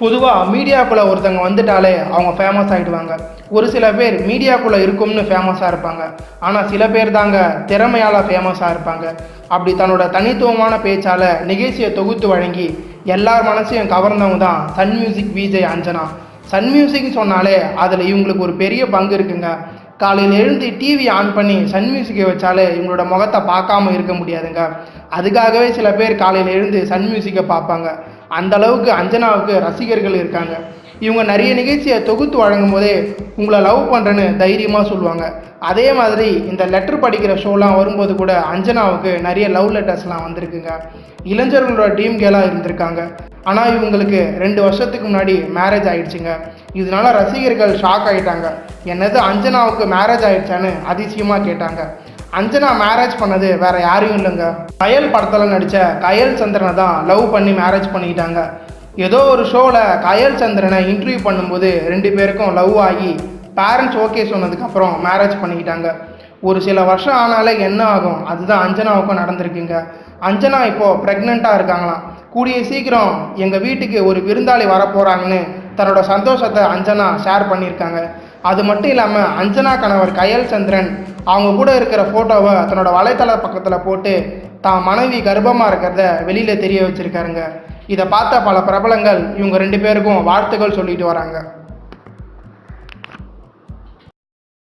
பொதுவாக மீடியாக்குள்ளே ஒருத்தங்க வந்துட்டாலே அவங்க ஃபேமஸ் ஆகிடுவாங்க ஒரு சில பேர் மீடியாக்குள்ளே இருக்கும்னு ஃபேமஸாக இருப்பாங்க. ஆனால் சில பேர் தாங்க திறமையால் ஃபேமஸாக இருப்பாங்க. அப்படி தன்னோட தனித்துவமான பேச்சால் நிகழ்ச்சியை தொகுத்து வழங்கி எல்லார் மனசையும் கவர்ந்தவங்க தான் Sun Music Vijay Anjana. Sun மியூசிக்னு சொன்னாலே அதில் இவங்களுக்கு ஒரு பெரிய பங்கு இருக்குங்க. காலையில் எழுந்து டிவி ஆன் பண்ணி சன் மியூசிக்கை வச்சாலே இவங்களோட முகத்தை பார்க்காம இருக்க முடியாதுங்க. அதுக்காகவே சில பேர் காலையில் எழுந்து சன் மியூசிக்கை பார்ப்பாங்க. அந்த அளவுக்கு அஞ்சனாவுக்கு ரசிகர்கள் இருக்காங்க. இவங்க நிறைய நிகழ்ச்சியை தொகுத்து வழங்கும் போதே உங்களை லவ் பண்ணுறேன்னு தைரியமாக சொல்லுவாங்க. அதே மாதிரி இந்த லெட்டர் படிக்கிற ஷோலாம் வரும்போது கூட அஞ்சனாவுக்கு நிறைய லவ் லெட்டர்ஸ்லாம் வந்திருக்குங்க. இளைஞர்களோட டீம் கேலாக இருந்திருக்காங்க. ஆனால் இவங்களுக்கு ரெண்டு வருஷத்துக்கு முன்னாடி மேரேஜ் ஆகிடுச்சிங்க இதனால ரசிகர்கள் ஷாக் ஆகிட்டாங்க என்னது அஞ்சனாவுக்கு மேரேஜ் ஆகிடுச்சான்னு அதிசயமாக கேட்டாங்க. அஞ்சனா மேரேஜ் பண்ணது வேற யாரையும் இல்லைங்க. கயல் படத்தில் நடித்த கயல் சந்திரனை தான் லவ் பண்ணி மேரேஜ் பண்ணிக்கிட்டாங்க. ஏதோ ஒரு ஷோவில் கயல் சந்திரனை இன்டர்வியூ பண்ணும்போது ரெண்டு பேருக்கும் லவ் ஆகி பேரண்ட்ஸ் ஓகே சொன்னதுக்கப்புறம் மேரேஜ் பண்ணிக்கிட்டாங்க. ஒரு சில வருஷம் ஆனாலே என்ன ஆகும்? அதுதான் அஞ்சனாவுக்கும் நடந்திருக்குங்க. அஞ்சனா இப்போது ப்ரெக்னெண்ட்டாக இருக்காங்களாம். கூடிய சீக்கிரம் எங்கள் வீட்டுக்கு ஒரு விருந்தாளி வரப்போகிறாங்கன்னு தன்னோட சந்தோஷத்தை அஞ்சனா ஷேர் பண்ணியிருக்காங்க. அது மட்டும் இல்லாமல் அஞ்சனா கணவர் கயல் சந்திரன் அவங்க கூட இருக்கிற ஃபோட்டோவை தன்னோட வலைத்தள பக்கத்தில் போட்டு தான் மனைவி கர்ப்பமாக இருக்கிறத வெளியில் தெரிய வச்சுருக்காருங்க. இதை பார்த்த பல பிரபலங்கள் இவங்க ரெண்டு பேருக்கும் வாழ்த்துக்கள் சொல்லிட்டு வராங்க.